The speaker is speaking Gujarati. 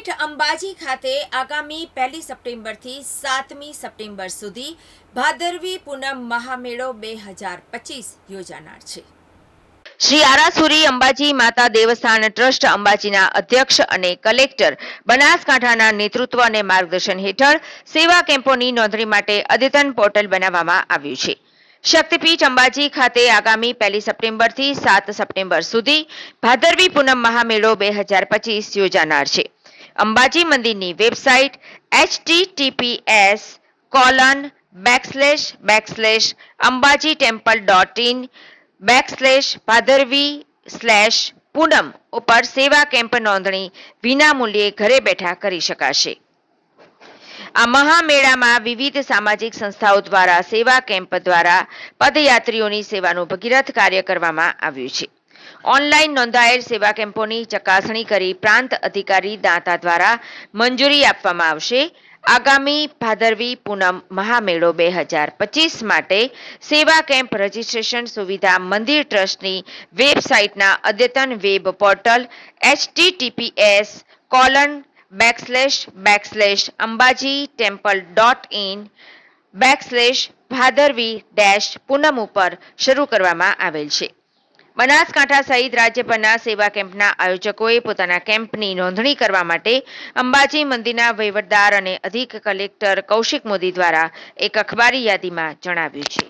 શક્તિપીઠ અંબાજી ખાતે આગામી પહેલી સપ્ટેમ્બરથી સાતમી સપ્ટેમ્બર સુધી ભાદરવી પૂનમ મહામેળો બે હજાર પચીસ યોજાનાર છે. શ્રી આરાસુરી અંબાજી માતા દેવસ્થાન ટ્રસ્ટ અંબાજીના અધ્યક્ષ અને કલેક્ટર બનાસકાંઠાના નેતૃત્વ અને માર્ગદર્શન હેઠળ સેવા કેમ્પોની નોંધણી માટે અદ્યતન પોર્ટલ બનાવવામાં આવ્યું છે. શક્તિપીઠ અંબાજી ખાતે આગામી પહેલી સપ્ટેમ્બરથી સાત સપ્ટેમ્બર સુધી ભાદરવી પૂનમ મહામેળો બે હજાર પચીસ યોજાનાર છે. અંબાજી મંદિરની website HTTPS colon backslash backslash Ambaji temple dot in backslash Bhadarvi slash Poonam ઉપર સેવા કેમ્પ નોંધણી વિનામૂલ્યે ઘરે બેઠા કરી શકાશે. આ મહામેળામાં વિવિધ સામાજિક સંસ્થાઓ દ્વારા સેવા કેમ્પ દ્વારા પદયાત્રીઓની સેવાનું ભગીરથ કાર્ય કરવામાં આવ્યું છે. ઓનલાઈન નોંધાયેલ સેવા કેમ્પોની ચકાસણી કરી પ્રાંત અધિકારી દાંતા દ્વારા મંજૂરી આપવામાં આવશે. આગામી ભાદરવી પૂનમ મહામેળો બે હજાર પચીસ માટે સેવા કેમ્પ રજીસ્ટ્રેશન સુવિધા મંદિર ટ્રસ્ટની વેબસાઇટના અદ્યતન web portal https colon backslash backslash Ambaji temple dot in backslash Bhadarvi dash Poonam ઉપર શરૂ કરવામાં આવેલ છે. બનાસકાંઠા સહિત રાજ્યભરના સેવા કેમ્પના આયોજકોએ પોતાના કેમ્પની નોંધણી કરવા માટે અંબાજી મંદિરના વહીવટદાર અને અધિક કલેક્ટર કૌશિક મોદી દ્વારા એક અખબારી યાદીમાં જણાવ્યું છે.